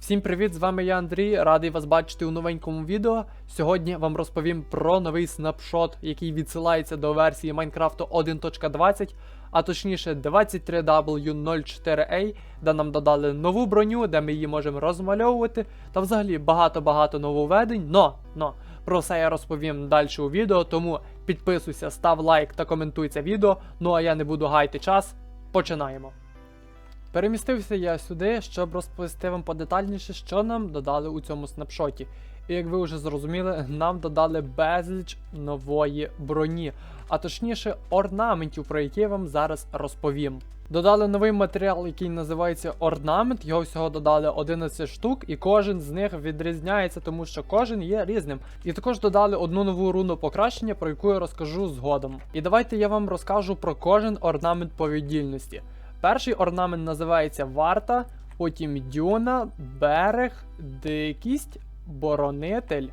Всім привіт, з вами я Андрій, радий вас бачити у новенькому відео. Сьогодні вам розповім про новий снапшот, який відсилається до версії Minecraft 1.20, а точніше 23W04A, де нам додали нову броню, де ми її можемо розмальовувати, та взагалі багато-багато нововведень. Но, но, про все я розповім далі у відео, тому підписуйся, став лайк та коментуй це відео. Ну а я не буду гайти час. Починаємо. Перемістився я сюди, щоб розповісти вам подетальніше, що нам додали у цьому снапшоті. І як ви вже зрозуміли, нам додали безліч нової броні, а точніше орнаментів, про які я вам зараз розповім. Додали новий матеріал, який називається орнамент. Його всього додали 11 штук, і кожен з них відрізняється, тому що кожен є різним. І також додали одну нову руну покращення, про яку я розкажу згодом. І давайте я вам розкажу про кожен орнамент по віддільності. Перший орнамент називається Варта, потім Дюна, Берег, Дикість, Боронитель,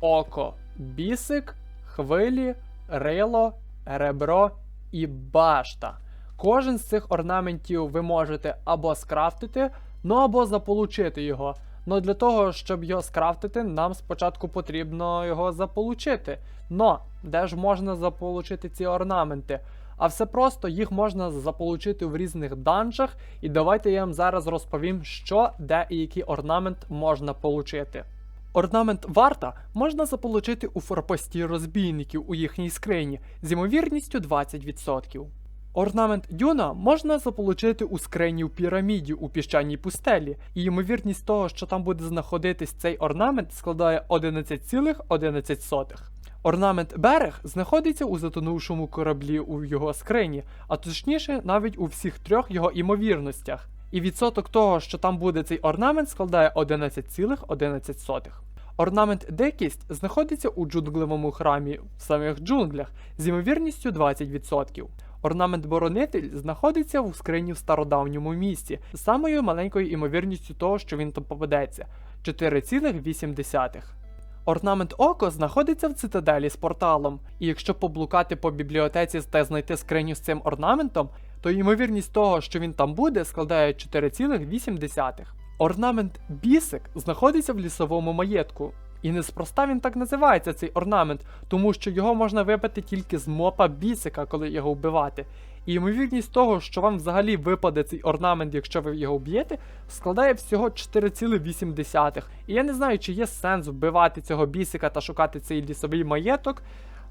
Око, Бісик, Хвилі, Рило, Ребро і Башта. Кожен з цих орнаментів ви можете або скрафтити, ну або заполучити його. Ну для того, щоб його скрафтити, нам спочатку потрібно його заполучити. Но де ж можна заполучити ці орнаменти? А все просто їх можна заполучити в різних данжах, і давайте я вам зараз розповім, що, де і який орнамент можна получити. Орнамент варта можна заполучити у форпості розбійників у їхній скрині з ймовірністю 20%. Орнамент дюна можна заполучити у скрині в піраміді у піщаній пустелі, і ймовірність того, що там буде знаходитись цей орнамент, складає 11,11. Орнамент берег знаходиться у затонувшому кораблі у його скрині, а точніше навіть у всіх трьох його імовірностях. І відсоток того, що там буде цей орнамент, складає 11,11. Орнамент дикість знаходиться у джунглевому храмі в самих джунглях з ймовірністю 20%. Орнамент боронитель знаходиться у скрині в стародавньому місті з самою маленькою імовірністю того, що він там попадеться 4,8. Орнамент око знаходиться в цитаделі з порталом, і якщо поблукати по бібліотеці та знайти скриню з цим орнаментом, то ймовірність того, що він там буде, складає 4,8. Орнамент бісик знаходиться в лісовому маєтку. І неспроста він так називається цей орнамент, тому що його можна вибити тільки з мопа бісика, коли його вбивати. І ймовірність того, що вам взагалі випаде цей орнамент, якщо ви його вб'єте, складає всього 4,8. І я не знаю, чи є сенс вбивати цього бісика та шукати цей лісовий маєток.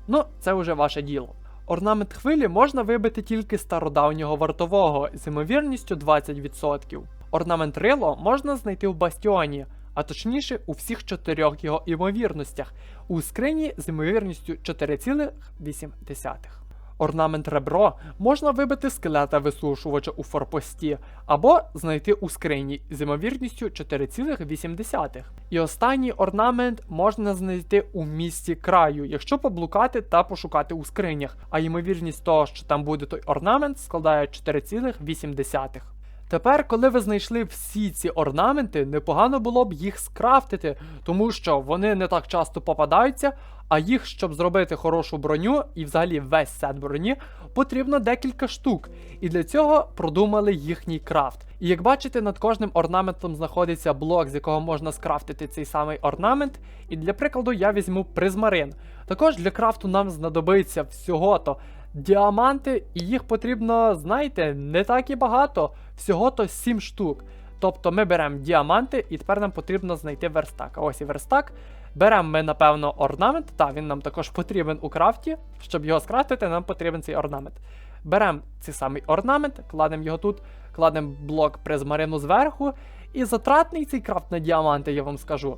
Ну, це вже ваше діло. Орнамент хвилі можна вибити тільки стародавнього вартового з ймовірністю 20%. Орнамент рило можна знайти в бастіоні, а точніше у всіх чотирьох його імовірностях, у скрині з ймовірністю 4,8. Орнамент ребро можна вибити скелета висушувача у форпості, або знайти у скрині з ймовірністю 4,8. І останній орнамент можна знайти у місці краю, якщо поблукати та пошукати у скринях, а ймовірність того, що там буде той орнамент, складає 4,8. Тепер, коли ви знайшли всі ці орнаменти, непогано було б їх скрафтити, тому що вони не так часто попадаються, а їх, щоб зробити хорошу броню і взагалі весь сет броні, потрібно декілька штук. І для цього продумали їхній крафт. І як бачите, над кожним орнаментом знаходиться блок, з якого можна скрафтити цей самий орнамент. І для прикладу я візьму призмарин. Також для крафту нам знадобиться всього-то діаманти, і їх потрібно, знаєте, не так і багато, всього-то 7 штук. Тобто ми беремо діаманти, і тепер нам потрібно знайти верстак. А ось і верстак. Беремо ми, напевно, орнамент. Та, він нам також потрібен у крафті. Щоб його скрафтити, нам потрібен цей орнамент. Беремо цей самий орнамент, кладемо його тут, кладемо блок призмарину зверху. І затратний цей крафт на діаманти, я вам скажу.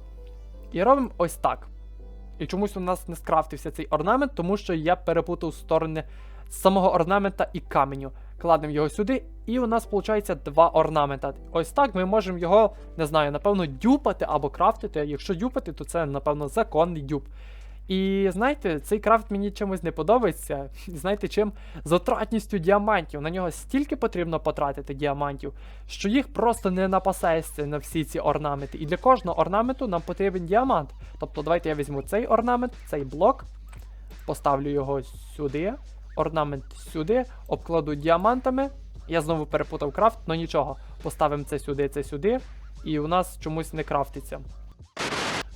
І робимо ось так. І чомусь у нас не скрафтився цей орнамент, тому що я перепутав сторони самого орнамента і каменю. Кладемо його сюди, і у нас виходить два орнамента. Ось так ми можемо його, не знаю, напевно, дюпати або крафтити. Якщо дюпати, то це, напевно, законний дюп. І знаєте, цей крафт мені чимось не подобається. Знаєте чим? Затратністю діамантів. На нього стільки потрібно потратити діамантів, що їх просто не напасається на всі ці орнаменти. І для кожного орнаменту нам потрібен діамант. Тобто, давайте я візьму цей орнамент, цей блок, поставлю його сюди, орнамент сюди, обкладу діамантами. Я знову перепутав крафт, але нічого. Поставимо це сюди, це сюди. і у нас чомусь не крафтиться.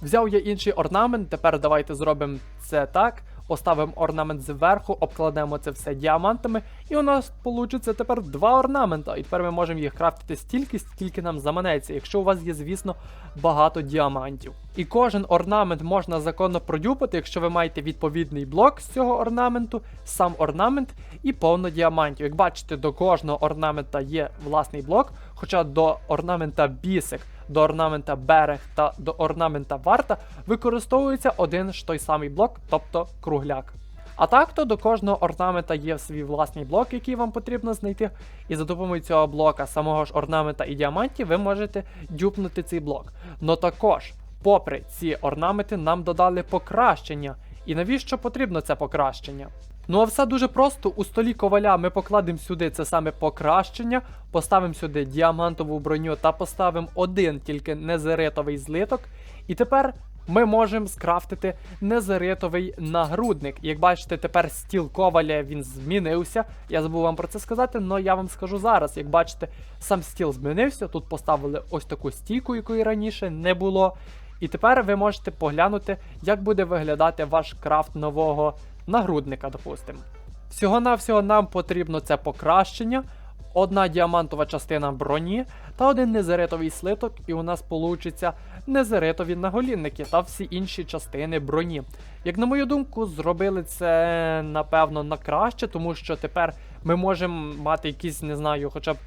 Взяв я інший орнамент, тепер давайте зробимо це так. Поставимо орнамент зверху, обкладемо це все діамантами, і у нас вийде тепер два орнамента. І тепер ми можемо їх крафтити стільки, скільки нам заманеться, якщо у вас є, звісно, багато діамантів. І кожен орнамент можна законно продюпати, якщо ви маєте відповідний блок з цього орнаменту, сам орнамент і повно діамантів. Як бачите, до кожного орнамента є власний блок, хоча до орнамента бісик до орнамента берег та до орнамента варта використовується один ж той самий блок, тобто кругляк. А так то до кожного орнамента є свій власний блок, який вам потрібно знайти, і за допомогою цього блока, самого ж орнамента і діамантів, ви можете дюпнути цей блок. Но також, попри ці орнаменти, нам додали покращення. І навіщо потрібно це покращення? Ну а все дуже просто. У столі коваля ми покладемо сюди це саме покращення, поставимо сюди діамантову броню та поставимо один тільки незеритовий злиток. І тепер ми можемо скрафтити незеритовий нагрудник. Як бачите, тепер стіл коваля він змінився. Я забув вам про це сказати, але я вам скажу зараз. Як бачите, сам стіл змінився. Тут поставили ось таку стійку, якої раніше не було. І тепер ви можете поглянути, як буде виглядати ваш крафт нового нагрудника, допустимо. Всього-навсього нам потрібно це покращення, одна діамантова частина броні та один незеритовий слиток, і у нас получиться незеритові наголінники та всі інші частини броні. Як на мою думку, зробили це напевно на краще, тому що тепер ми можемо мати якісь, не знаю, хоча б.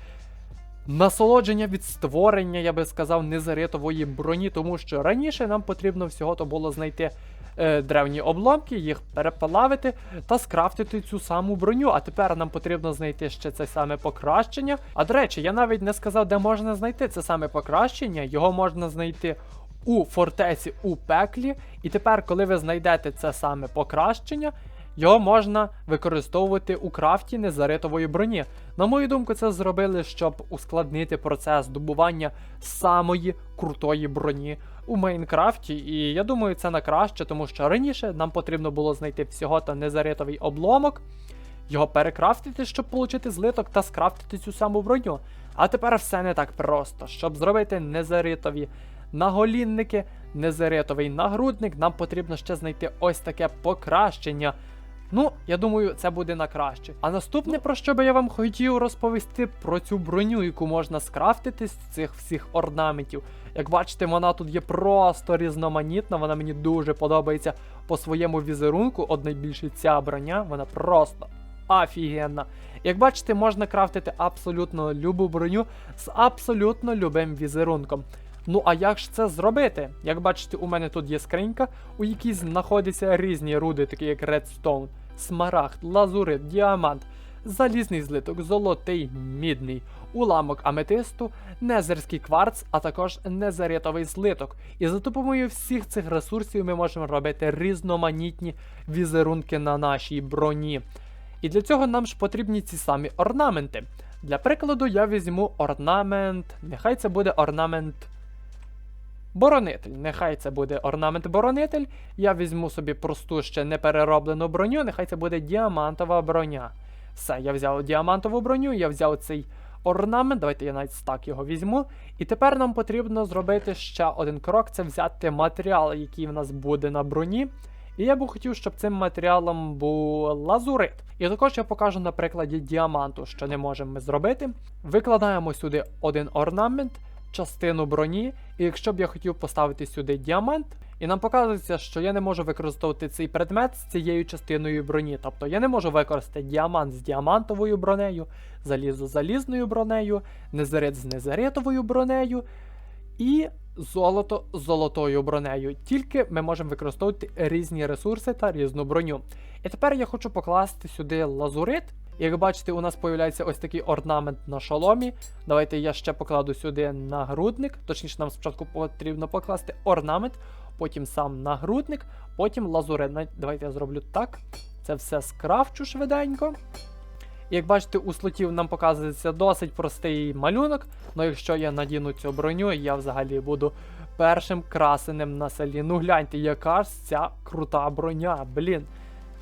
Насолодження від створення, я би сказав, незаритової броні, тому що раніше нам потрібно всього то було знайти е, древні обломки, їх переплавити та скрафтити цю саму броню. А тепер нам потрібно знайти ще це саме покращення. А до речі, я навіть не сказав, де можна знайти це саме покращення. Його можна знайти у фортеці у пеклі. І тепер, коли ви знайдете це саме покращення, його можна використовувати у крафті незаритової броні. На мою думку, це зробили, щоб ускладнити процес добування самої крутої броні у Майнкрафті. І я думаю, це на краще, тому що раніше нам потрібно було знайти всього та незаритовий обломок, його перекрафтити, щоб отримати злиток та скрафтити цю саму броню. А тепер все не так просто. Щоб зробити незаритові наголінники, незаритовий нагрудник, нам потрібно ще знайти ось таке покращення. Ну, я думаю, це буде на краще. А наступне, про що би я вам хотів розповісти, про цю броню, яку можна скрафтити з цих всіх орнаментів. Як бачите, вона тут є просто різноманітна, вона мені дуже подобається по своєму візерунку. От найбільше ця броня, вона просто офігенна. Як бачите, можна крафтити абсолютно любу броню з абсолютно любим візерунком. Ну а як ж це зробити? Як бачите, у мене тут є скринька, у якій знаходяться різні руди, такі як редстоун, смарагд, лазурит, діамант, залізний злиток, золотий, мідний, уламок аметисту, незерський кварц, а також незаритовий злиток. І за допомогою всіх цих ресурсів ми можемо робити різноманітні візерунки на нашій броні. І для цього нам ж потрібні ці самі орнаменти. Для прикладу, я візьму орнамент, нехай це буде орнамент. Боронитель. Нехай це буде орнамент-боронитель. Я візьму собі просту ще неперероблену броню, нехай це буде діамантова броня. Все, я взяв діамантову броню, я взяв цей орнамент. Давайте я навіть так його візьму. І тепер нам потрібно зробити ще один крок: це взяти матеріал, який в нас буде на броні. І я би хотів, щоб цим матеріалом був лазурит. І також я покажу на прикладі діаманту, що не можемо ми зробити. Викладаємо сюди один орнамент частину броні, і якщо б я хотів поставити сюди діамант, і нам показується, що я не можу використовувати цей предмет з цією частиною броні. Тобто я не можу використати діамант з діамантовою бронею, залізо з залізною бронею, незарит з незаритовою бронею і золото з золотою бронею. Тільки ми можемо використовувати різні ресурси та різну броню. І тепер я хочу покласти сюди лазурит. Як бачите, у нас з'являється ось такий орнамент на шоломі. Давайте я ще покладу сюди нагрудник. Точніше, нам спочатку потрібно покласти орнамент, потім сам нагрудник, потім лазурит. Давайте я зроблю так. Це все скрафчу швиденько. Як бачите, у слотів нам показується досить простий малюнок. але якщо я надіну цю броню, я взагалі буду першим красеним на селі. Ну гляньте, яка ж ця крута броня, блін.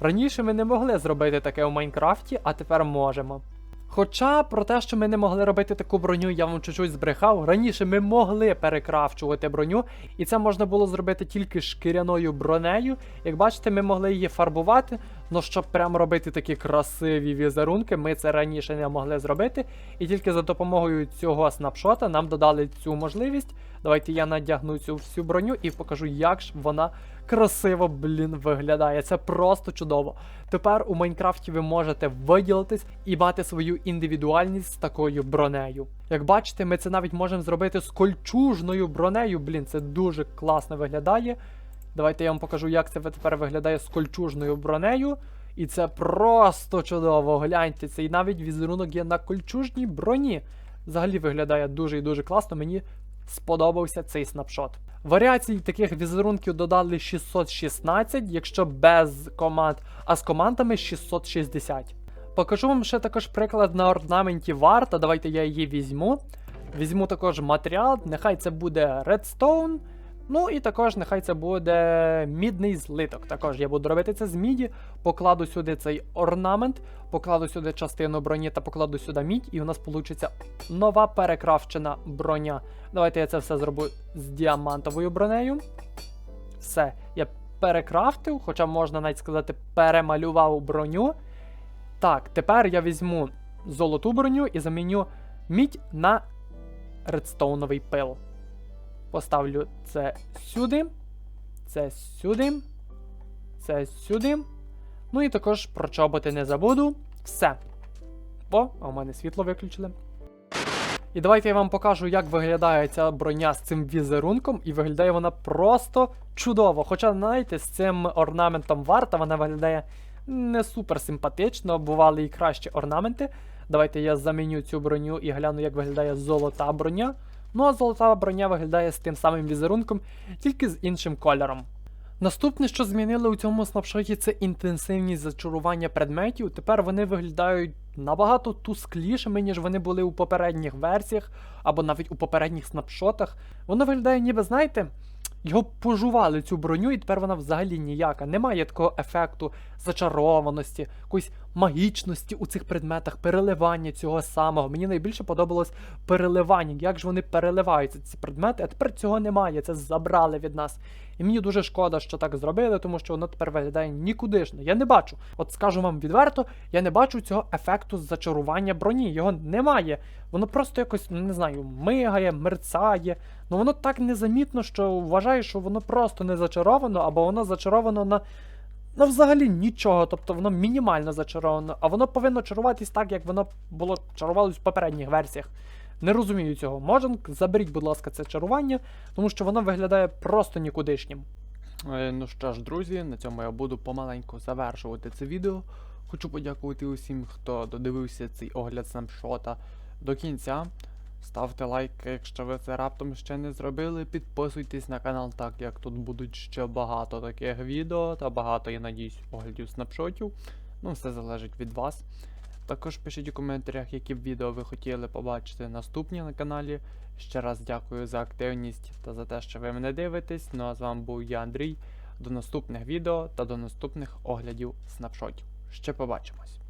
Раніше ми не могли зробити таке у Майнкрафті, а тепер можемо. Хоча про те, що ми не могли робити таку броню, я вам чуть-чуть збрехав. Раніше ми могли перекрафчувати броню, і це можна було зробити тільки шкіряною бронею. Як бачите, ми могли її фарбувати. Ну щоб прямо робити такі красиві візерунки, ми це раніше не могли зробити. І тільки за допомогою цього снапшота нам додали цю можливість. Давайте я надягну цю всю броню і покажу, як ж вона красиво, блін, виглядає. Це просто чудово. Тепер у Майнкрафті ви можете виділитись і мати свою індивідуальність з такою бронею. Як бачите, ми це навіть можемо зробити з кольчужною бронею. Блін, це дуже класно виглядає. Давайте я вам покажу, як це тепер виглядає з кольчужною бронею. І це просто чудово. Гляньте, цей навіть візерунок є на кольчужній броні. Взагалі виглядає дуже і дуже класно. Мені сподобався цей снапшот. Варіацій таких візерунків додали 616, якщо без команд, а з командами 660. Покажу вам ще також приклад на орнаменті варта. Давайте я її візьму. Візьму також матеріал, нехай це буде Redstone. Ну і також нехай це буде мідний злиток. Також я буду робити це з міді, покладу сюди цей орнамент, покладу сюди частину броні та покладу сюди мідь, і у нас вийде нова перекрафчена броня. Давайте я це все зроблю з діамантовою бронею. Все, я перекрафтив, хоча можна навіть сказати, перемалював броню. Так, тепер я візьму золоту броню і заміню мідь на редстоуновий пил. Поставлю це сюди, це сюди, це сюди. Ну і також про чоботи не забуду. Все. О, а у мене світло виключили. І давайте я вам покажу, як виглядає ця броня з цим візерунком, і виглядає вона просто чудово. Хоча, знаєте, з цим орнаментом варта вона виглядає не супер симпатично, бували і кращі орнаменти. Давайте я заміню цю броню і гляну, як виглядає золота броня. Ну а золота броня виглядає з тим самим візерунком, тільки з іншим кольором. Наступне, що змінили у цьому снапшоті, це інтенсивність зачарування предметів. Тепер вони виглядають набагато тусклішими, ніж вони були у попередніх версіях, або навіть у попередніх снапшотах. Воно виглядає, ніби, знаєте, його пожували цю броню, і тепер вона взагалі ніяка. Немає такого ефекту зачарованості, якоїсь магічності у цих предметах, переливання цього самого. Мені найбільше подобалось переливання. Як ж вони переливаються, ці предмети, а тепер цього немає. Це забрали від нас. І мені дуже шкода, що так зробили, тому що воно тепер виглядає нікудишно. Я не бачу. От скажу вам відверто, я не бачу цього ефекту зачарування броні. Його немає. Воно просто якось, ну не знаю, мигає, мерцає. Ну воно так незамітно, що вважаю, що воно просто не зачаровано, або воно зачаровано на. Ну, взагалі нічого, тобто воно мінімально зачаровано, а воно повинно чаруватись так, як воно було чарувалось в попередніх версіях. Не розумію цього. Можен, заберіть, будь ласка, це чарування, тому що воно виглядає просто нікудишнім. Е, Ну що ж, друзі, на цьому я буду помаленьку завершувати це відео. Хочу подякувати усім, хто додивився цей огляд снапшота до кінця. Ставте лайк, якщо ви це раптом ще не зробили. Підписуйтесь на канал, так як тут будуть ще багато таких відео та багато, я надіюсь, оглядів снапшотів. Ну, все залежить від вас. Також пишіть у коментарях, які б відео ви хотіли побачити наступні на каналі. Ще раз дякую за активність та за те, що ви мене дивитесь. Ну а з вами був я, Андрій. До наступних відео та до наступних оглядів снапшотів. Ще побачимось.